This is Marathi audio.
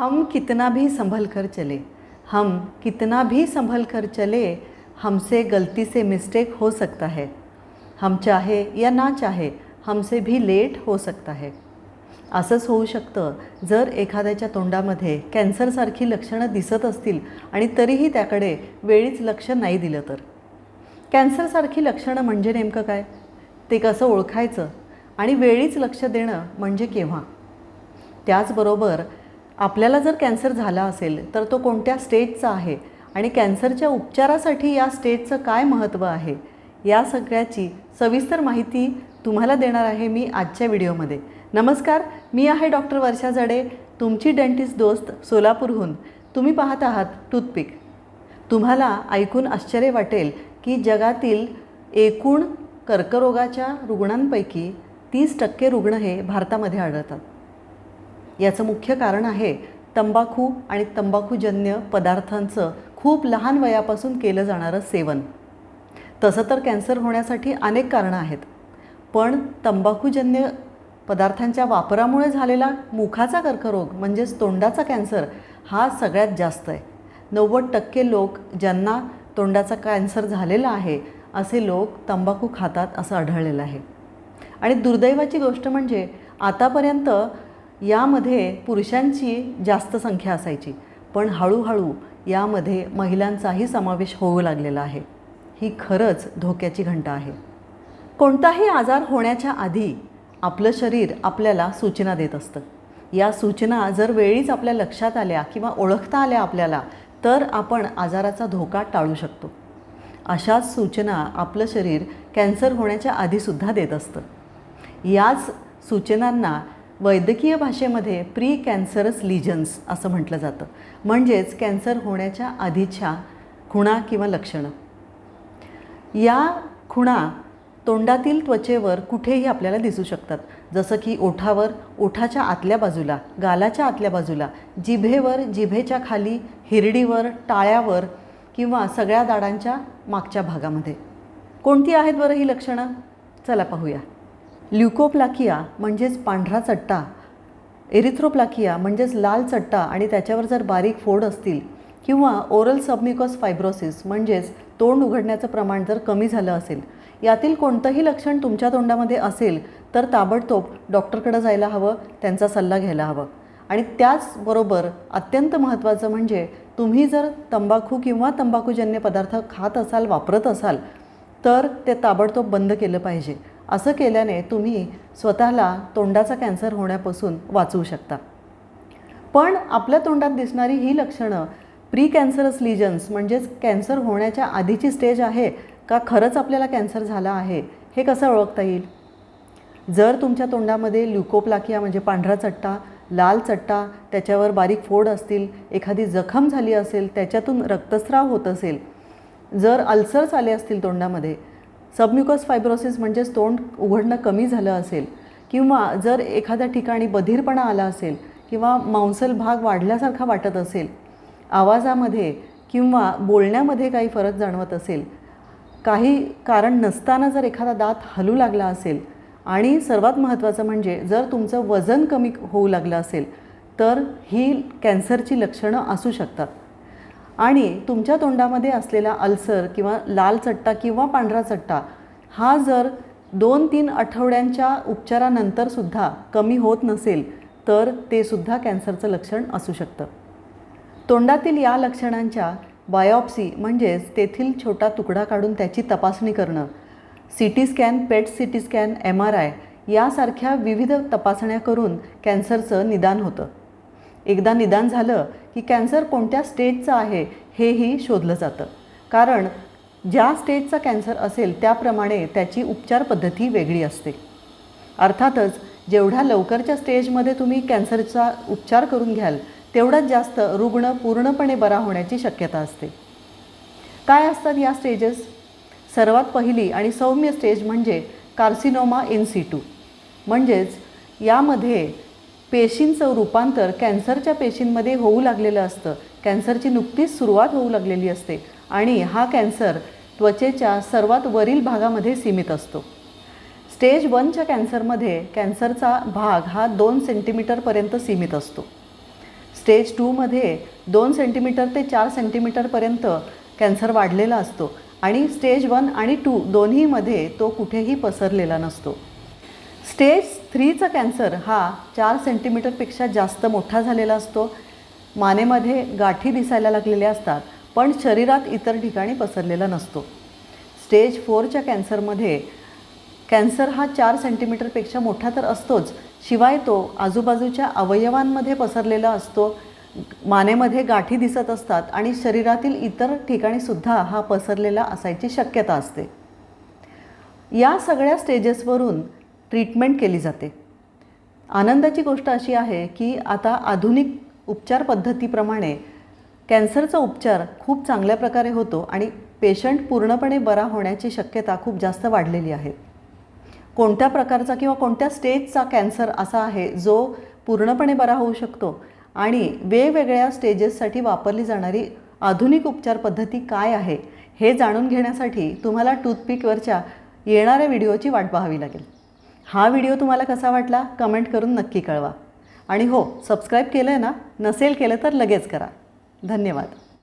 हम कितना भी संभल कर चले हम कितना भी संभल कर चले हमसे गलती से मिस्टेक हो सकता है। हम चाहे या ना चाहे हमसे भी लेट हो सकता है। असंच होऊ शकतं जर एखाद्याच्या तोंडामध्ये कॅन्सरसारखी लक्षणं दिसत असतील आणि तरीही त्याकडे वेळीच लक्ष नाही दिलं तर. कॅन्सरसारखी लक्षणं म्हणजे नेमकं काय? ते कसं ओळखायचं? आणि वेळीच लक्ष देणं म्हणजे केव्हा? त्याचबरोबर आपल्याला जर कॅन्सर झाला असेल तर तो कोणत्या स्टेजचा आहे? आणि कॅन्सरच्या उपचारासाठी या स्टेजचं काय महत्त्व आहे? या सगळ्याची सविस्तर माहिती तुम्हाला देणार आहे मी आजच्या व्हिडिओमध्ये. नमस्कार मी आहे डॉक्टर वर्षा जडे तुमची डेंटिस्ट दोस्त सोलापूरहून. तुम्ही पाहत आहात टूथपिक. तुम्हाला ऐकून आश्चर्य वाटेल की जगातील एकूण कर्करोगाच्या रुग्णांपैकी तीस टक्के रुग्ण हे भारतामध्ये आढळतात. याचं मुख्य कारण आहे तंबाखू आणि तंबाखूजन्य पदार्थांचं खूप लहान वयापासून केलं जाणारं सेवन. तसं तर कॅन्सर होण्यासाठी अनेक कारणं आहेत. पण तंबाखूजन्य पदार्थांच्या वापरामुळे झालेला मुखाचा कर्करोग म्हणजेच तोंडाचा कॅन्सर हा सगळ्यात जास्त आहे. नव्वद टक्के लोक ज्यांना तोंडाचा कॅन्सर झालेला आहे असे लोक तंबाखू खातात असं आढळलेलं आहे. आणि दुर्दैवाची गोष्ट म्हणजे आतापर्यंत यामध्ये पुरुषांची जास्त संख्या असायची. पण हळूहळू यामध्ये महिलांचाही समावेश होऊ लागलेला आहे. ही खरंच धोक्याची घंटा आहे. कोणताही आजार होण्याच्या आधी आपलं शरीर आपल्याला सूचना देत असतं. या सूचना जर वेळीच आपल्या लक्षात आल्या किंवा ओळखता आल्या आपल्याला तर आपण आजाराचा धोका टाळू शकतो. अशाच सूचना आपलं शरीर कॅन्सर होण्याच्या आधीसुद्धा देत असतं. याच सूचनांना वैद्यकीय भाषेमध्ये प्री कॅन्सरस लिजन्स असं म्हटलं जातं. म्हणजेच कॅन्सर होण्याच्या आधीच्या खुणा किंवा लक्षणं. या खुणा तोंडातील त्वचेवर कुठेही आपल्याला दिसू शकतात. जसं की ओठावर ओठाच्या आतल्या बाजूला गालाच्या आतल्या बाजूला जिभेवर जिभेच्या खाली हिरडीवर टाळ्यावर किंवा सगळ्या दाडांच्या मागच्या भागामध्ये. कोणती आहेत बरं ही लक्षणं? चला पाहूया. ल्युकोप्लाकिया म्हणजेच पांढरा चट्टा एरिथ्रोप्लाकिया म्हणजेच लाल चट्टा आणि त्याच्यावर जर बारीक फोड असतील किंवा ओरल सबमिकॉस फायब्रोसिस म्हणजेच तोंड उघडण्याचं प्रमाण जर कमी झालं असेल यातील कोणतंही लक्षण तुमच्या तोंडामध्ये असेल तर ताबडतोब डॉक्टरकडे जायला हवं त्यांचा सल्ला घ्यायला हवं. आणि त्याचबरोबर अत्यंत महत्त्वाचं म्हणजे तुम्ही जर तंबाखू किंवा तंबाखूजन्य पदार्थ खात असाल वापरत असाल तर ते ताबडतोब बंद केलं पाहिजे. असं केल्याने तुम्ही स्वतःला तोंडाचा कॅन्सर होण्यापासून वाचवू शकता. पण आपल्या तोंडात दिसणारी ही लक्षणं प्री कॅन्सरस लिजन्स म्हणजेच कॅन्सर होण्याच्या आधीची स्टेज आहे का खरंच आपल्याला कॅन्सर झाला आहे हे कसं ओळखता येईल? जर तुमच्या तोंडामध्ये ल्युकोप्लाकिया म्हणजे पांढरा चट्टा लाल चट्टा त्याच्यावर बारीक फोड असतील एखादी जखम झाली असेल त्याच्यातून रक्तस्राव होत असेल जर अल्सर्स आले असतील तोंडामध्ये सबम्युकस फायब्रोसिस म्हणजेच तोंड उघडणं कमी झालं असेल किंवा जर एखाद्या ठिकाणी बधीरपणा आला असेल किंवा मांसल भाग वाढल्यासारखा वाटत असेल आवाजामध्ये किंवा बोलण्यामध्ये काही फरक जाणवत असेल काही कारण नसताना जर एखादा दात हलू लागला असेल आणि सर्वात महत्त्वाचं म्हणजे जर तुमचं वजन कमी होऊ लागलं असेल तर ही कॅन्सरची लक्षणं असू शकतात. आणि तुमच्या तोंडामध्ये असलेला अल्सर किंवा लाल चट्टा किंवा पांढरा चट्टा हा जर दोन तीन आठवड्यांच्या उपचारानंतरसुद्धा कमी होत नसेल तर ते सुद्धा कॅन्सरचं लक्षण असू शकतं. तोंडातील या लक्षणांच्या बायोप्सी म्हणजेच तेथील छोटा तुकडा काढून त्याची तपासणी करणं C T scan PET C T scan M R I यासारख्या विविध तपासण्या करून कॅन्सरचं निदान होतं. एकदा निदान झालं की कॅन्सर कोणत्या स्टेजचं आहे हेही शोधलं जातं. कारण ज्या स्टेजचा कॅन्सर असेल त्याप्रमाणे त्याची उपचार पद्धती वेगळी असते. अर्थातच जेवढ्या लवकरच्या स्टेजमध्ये तुम्ही कॅन्सरचा उपचार करून घ्याल तेवढाच जास्त रुग्ण पूर्णपणे बरा होण्याची शक्यता असते. काय असतात या स्टेजेस? सर्वात पहिली आणि सौम्य स्टेज म्हणजे कार्सिनोमा इन सिटू. म्हणजेच यामध्ये पेशींचं रूपांतर कॅन्सरच्या पेशींमध्ये होऊ लागलेलं असतं. कॅन्सरची नुकतीच सुरुवात होऊ लागलेली असते आणि हा कॅन्सर त्वचेच्या सर्वात वरील भागामध्ये सीमित असतो. स्टेज वनच्या कॅन्सरमध्ये कॅन्सरचा भाग हा दोन सेंटीमीटरपर्यंत सीमित असतो. स्टेज टूमध्ये दोन सेंटीमीटर ते चार सेंटीमीटरपर्यंत कॅन्सर वाढलेला असतो आणि स्टेज वन आणि टू दोन्हीमध्ये तो कुठेही पसरलेला नसतो. स्टेज थ्रीचा कॅन्सर हा चार सेंटीमीटरपेक्षा जास्त मोठा झालेला असतो. मानेमध्ये गाठी दिसायला लागलेल्या असतात पण शरीरात इतर ठिकाणी पसरलेला नसतो. स्टेज फोरच्या कॅन्सरमध्ये कॅन्सर हा चार सेंटीमीटरपेक्षा मोठा तर असतोच शिवाय तो आजूबाजूच्या अवयवांमध्ये पसरलेला असतो. मानेमध्ये गाठी दिसत असतात आणि शरीरातील इतर ठिकाणीसुद्धा हा पसरलेला असायची शक्यता असते. या सगळ्या स्टेजेसवरून ट्रीटमेंट केली जाते. आनंदाची गोष्ट अशी आहे की आता आधुनिक उपचार पद्धतीप्रमाणे कॅन्सरचा उपचार खूप चांगल्या प्रकारे होतो आणि पेशंट पूर्णपणे बरा होण्याची शक्यता खूप जास्त वाढलेली आहे. कोणत्या प्रकारचा किंवा कोणत्या स्टेजचा कॅन्सर असा आहे जो पूर्णपणे बरा होऊ शकतो आणि वेगवेगळ्या स्टेजेससाठी वापरली जाणारी आधुनिक उपचार पद्धती काय आहे हे जाणून घेण्यासाठी तुम्हाला टूथपिकवरच्या येणाऱ्या व्हिडिओची वाट पाहावी लागेल. हा व्हिडिओ तुम्हाला कसा वाटला कमेंट करून नक्की कळवा. आणि हो सबस्क्राईब केलं आहे ना नसेल केलं तर लगेच करा. धन्यवाद.